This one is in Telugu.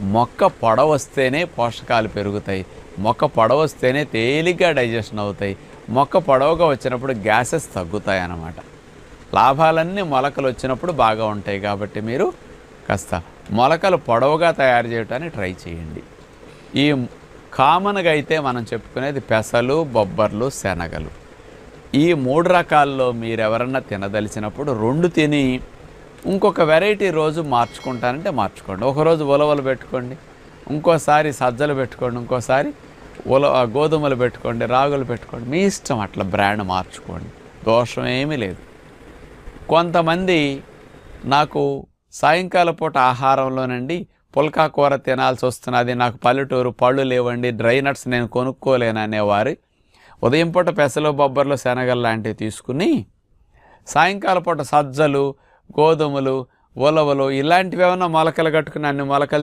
మొక్క పొడవస్తేనే పోషకాలు పెరుగుతాయి. మొక్క పొడవస్తేనే తేలిగ్గా డైజెషన్ అవుతాయి. మొక్క పొడవగా వచ్చినప్పుడు గ్యాసెస్ తగ్గుతాయి అన్నమాట లాభాలన్నీ మొలకలు వచ్చినప్పుడు బాగా ఉంటాయి కాబట్టి మీరు కాస్త మొలకలు పొడవుగా తయారు చేయడానికి ట్రై చేయండి. ఈ కామన్గా అయితే మనం చెప్పుకునేది పెసలు బొబ్బర్లు శనగలు. ఈ మూడు రకాల్లో మీరు ఎవరన్నా తినదలిచినప్పుడు రెండు తిని ఇంకొక వెరైటీ రోజు మార్చుకుంటానంటే మార్చుకోండి. ఒకరోజు ఉలవలు పెట్టుకోండి ఇంకోసారి సజ్జలు పెట్టుకోండి ఇంకోసారి ఉల గోధుమలు పెట్టుకోండి రాగులు పెట్టుకోండి. మీ ఇష్టం అట్లా బ్రాండ్ మార్చుకోండి. దోషం ఏమీ లేదు. కొంతమంది నాకు సాయంకాల పూట ఆహారంలోనండి పుల్కా కూర తినాల్సి వస్తున్నది నాకు పల్లెటూరు పళ్ళు లేవండి డ్రై నట్స్ నేను కొనుక్కోలేను అనేవారు ఉదయం పూట పెసలు బొబ్బర్లు శనగలు లాంటివి తీసుకుని సాయంకాల పూట సజ్జలు గోధుమలు ఉలవలు ఇలాంటివి ఏమైనా మొలకలు కట్టుకుని అన్ని మొలకలు